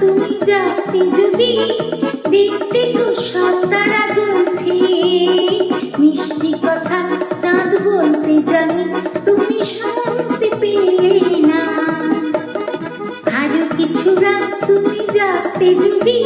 তুমি যাচ্ছি যদি দেখতে তো সব তারা জ্বলছে মিষ্টি কথা চাঁদ বলতে জানি, তুমি শুনতে পেলে না। আরও কিছু রাত তুমি যাতে যদি